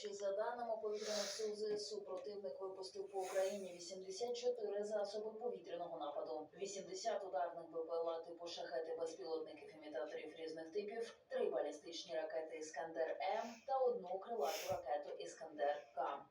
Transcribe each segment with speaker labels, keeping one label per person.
Speaker 1: Вночі, за даними повітряних сил ЗСУ, противник випустив по Україні 84 засоби повітряного нападу, 80 ударних БПЛА типу шахети безпілотників імітаторів різних типів, 3 балістичні ракети Іскандер М та одну крилату ракету Іскандер К.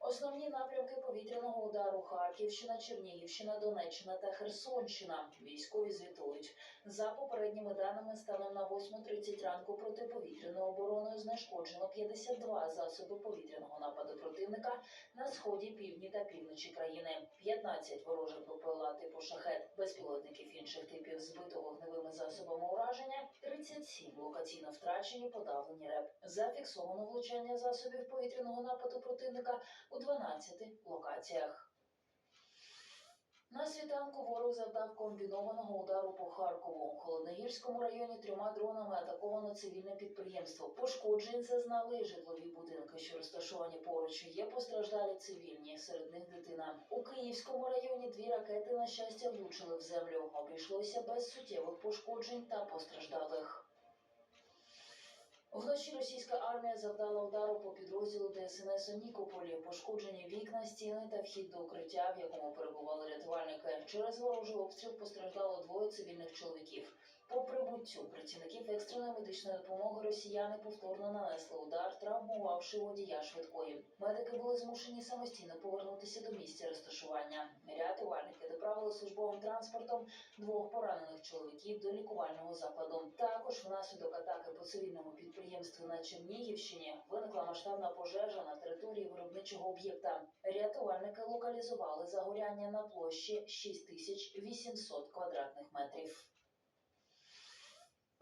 Speaker 1: Основні напрямки повітряного удару Харківщина, Чернігівщина, Донеччина та Херсонщина. Військові звітують. За попередніми даними, станом на 8.30 ранку протиповітряною обороною знешкоджено 52 засоби повітряного нападу противника на сході, півдні та півночі країни. 15 ворожих БПЛА типу шахет, безпілотників інших типів збито вогневими засобами ураження, 37 локаційно втрачені, подавлені РЕП. Зафіксовано влучання засобів повітряного нападу противника у 12 локаціях. На світанку ворог завдав комбінованого удару по Харкову. У Холодногірському районі трьома дронами атаковано цивільне підприємство. Пошкоджень зазнали житлові будинки, що розташовані поруч. Є постраждалі цивільні, серед них дитина. У Київському районі дві ракети, на щастя, влучили в землю. Обійшлося без суттєвих пошкоджень та постраждалих. Вночі російська армія завдала удару по підрозділу ДСНС у Нікополі. Пошкоджені вікна, стіни та вхід до укриття, в якому перебували рятувальники. Через ворожий обстріл постраждало двоє цивільних чоловіків. По прибуттю працівників екстреної медичної допомоги росіяни повторно нанесли удар, травмувавши водія швидкої. Медики були змушені самостійно повернутися до місця розташування. Рятувальники доправили службовим транспортом двох поранених чоловіків до лікувального закладу. Також внаслідок атаки по цивільному підприємству на Чернігівщині виникла масштабна пожежа на території виробничого об'єкта. Рятувальники локалізували загоряння на площі 6800 квадратних метрів.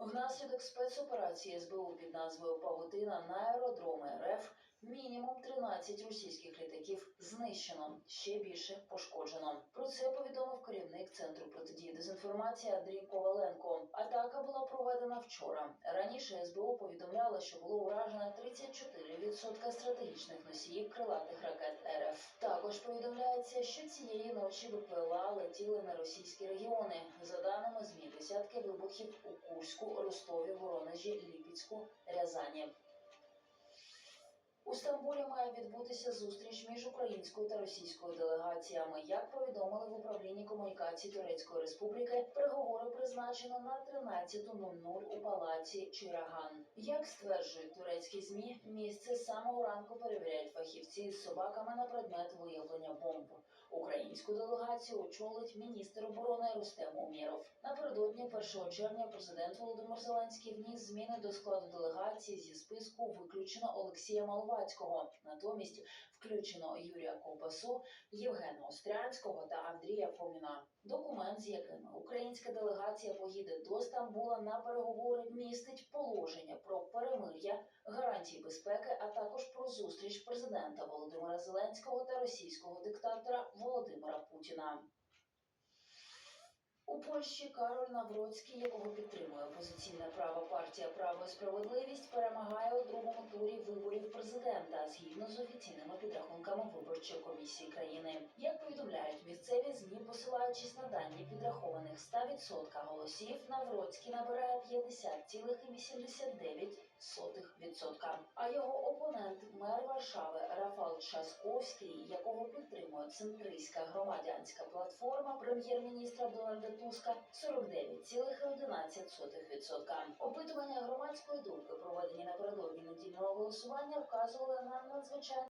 Speaker 1: Внаслідок спецоперації СБУ під назвою Павутина на аеродроми РФ мінімум 13 російських літаків знищено, ще більше пошкоджено. Про це повідомив керівник центру протидії дезінформації Андрій Коваленко. Атака була проведена вчора. Раніше СБУ повідомляла, що було уражено 34% стратегічних носіїв крилатих ракет РФ. Також повідомляється, що цієї ночі БПЛА летіли на російські регіони. За даними ЗМІ, десятки вибухів у Курську, Ростові, Воронежі, Ліпецьку, Рязані. У Стамбулі має відбутися зустріч між українською та російською делегаціями. Як повідомили в управлінні комунікації Турецької Республіки, переговори призначено на 13.00 у палаці Чираган. Як стверджують турецькі змі, місце з самого ранку перевіряють фахівці з собаками на предмет виявлення бомб. Українську делегацію очолить міністр оборони Рустем Умєров. Напередодні 1 червня президент Володимир Зеленський вніс зміни до складу делегації зі списку виключено Олексія Маловацького. Натомість включено Юрія Ковбасу, Євгена Острянського та Андрія Фоміна. Документ, з якими українська делегація поїде до Стамбула на переговори, містить положення про перемир'я, гарантії безпеки, а також про зустріч президента Володимира Зеленського та російського диктатора Володимира Путіна. У Польщі Кароль Навроцький, якого підтримує опозиційна права партія Право і справедливість, перемагає у другому турі виборів президента згідно з офіційними підрахунками виборчої комісії країни. Як повідомляють місцеві змі, посилаючись на дані підрахованих 100% голосів, Навроцький набирає 50,89%. А його опонент, мер Варшави Рафал Часковський, якого підтримує центристська громадянська платформа прем'єр-міністра Дональда Туска 49,11%. Опитування громадської думки, проведені напередодні недільного голосування, вказували на надзвичайно